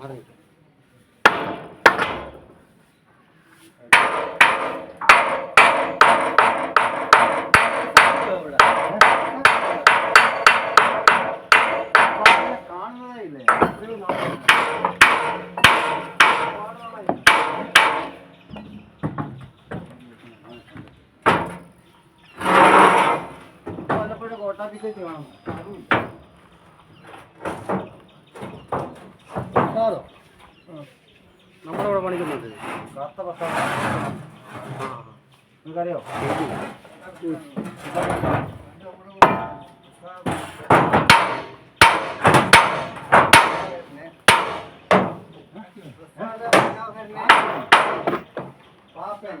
മാറി നിൽക്ക്. കാണുന്നതേ ഇല്ലേ വല്ലപ്പോഴും ஆறு நம்மளோட பண்ணிக்க முடியாது கரெக்டாக பக்கம் கறியோ பாப்பேன்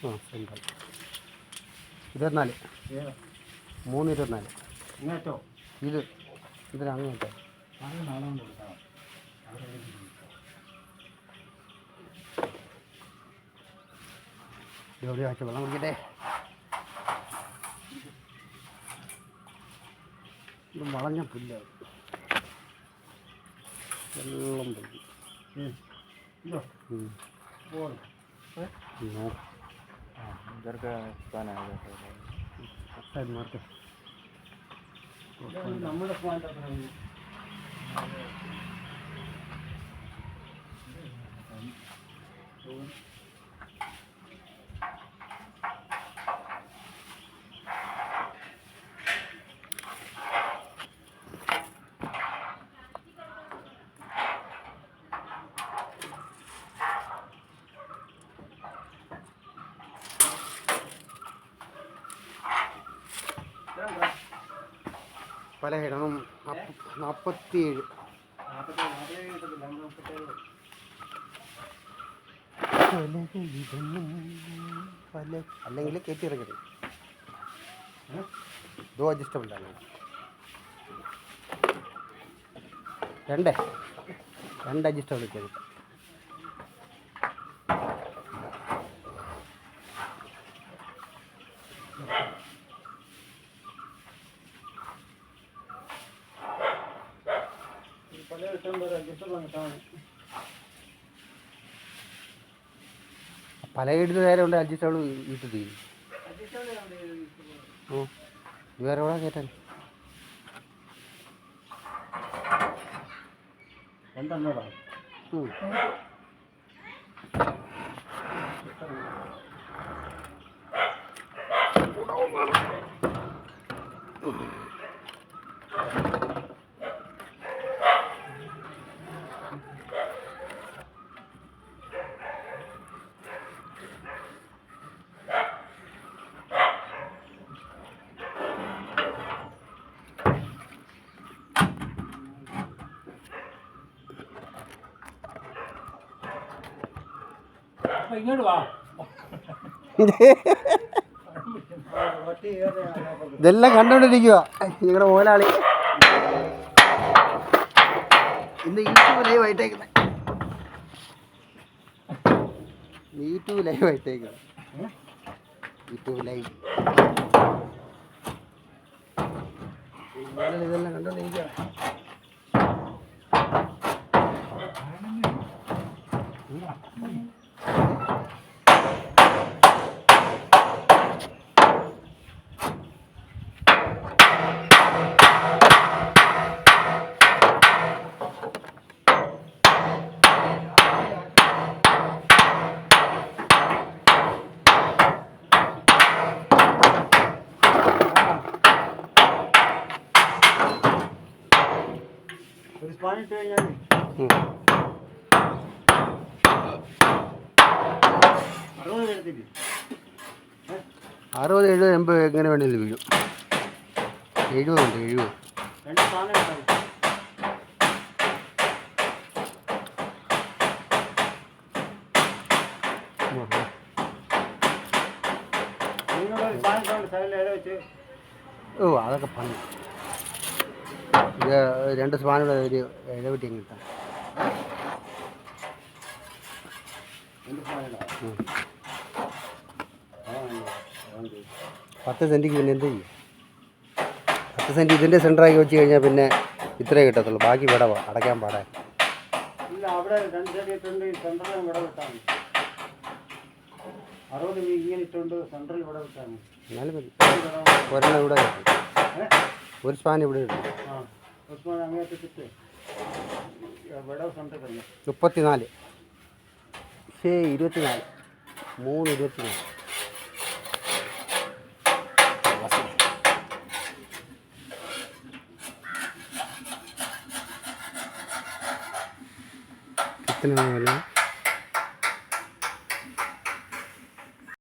ആ സെൻട്രൽ ഇരുപത്തിനാല് മൂന്ന് ഇരുപത്തിനാല് ഇത് ഇതിന് അങ്ങോട്ടോ കൊണ്ട് ആക്കി വെള്ളം കുടിക്കട്ടെ? ഇത് വളഞ്ഞ പുല്ല. വെള്ളം പോയി. നമ്മുടെ Thank you. ഇടണം നാൽപ്പത്തിയേഴ് പല അല്ലെങ്കിൽ കയറ്റി ഇറങ്ങരുത് ഇതോ അഡ്ജസ്റ്റബിൾ ആണ്. രണ്ട്. രണ്ട് അഡ്ജസ്റ്റബിൾ കയറി പല ഇഷ്ടം പോലെ അഡ്ജസ്റ്റബിൾ ആണ് പല ഇടുന്ന നേരം ഉണ്ട് അഡ്ജസ്റ്റബിൾ ഇട്ട് തീരും ഓ ഇത് വേറെ എവിടെ കയറ്റാൻ രണ്ടെണ്ണോടാ ഉം. ഇതെല്ലാം കണ്ടോണ്ടിരിക്കുക നിങ്ങളുടെ മോലാളി ഇന്ന് യൂട്യൂബ് ലൈവ് ആയിട്ടേക്കുന്നത് യൂട്യൂബ് ലൈവ് ആയിട്ടേക്കുന്നത് യൂട്യൂബ് ലൈവ് ഇതെല്ലാം കണ്ടോണ്ടിരിക്കുക ഇട്ട് കഴിഞ്ഞാൽ. അറുപത് എടുത്തിട്ട് അറുപത് എഴുപത് എൺപത് എങ്ങനെ വേണമെങ്കിലും വീഴും എഴുപതുണ്ട് എഴുപത് രണ്ട് ഇല വെച്ച് ഓ അതൊക്കെ പണി ഇത് രണ്ട് സ്പാനുള്ള ഒരു ഇടവിട്ടി കിട്ടാം. പത്ത് സെന്റിക്ക് പിന്നെ എന്ത് ചെയ്യും? പത്ത് സെന്റ് ഇതിന്റെ സെന്ററാക്കി വെച്ച് കഴിഞ്ഞാൽ പിന്നെ ഇത്രേ കിട്ടത്തുള്ളൂ. ബാക്കി വിടവ അടയ്ക്കാൻ പാടാൻ എന്നാലും മതി. ഒരെണ്ണം ഇവിടെ കിട്ടും ഒരു സ്പാൻ ഇവിടെ കിട്ടും മുപ്പത്തിനാല്. ശേ ഇരുപത്തിനാല്. മൂന്ന് ഇരുപത്തിനാല്. കിട്ടുന്ന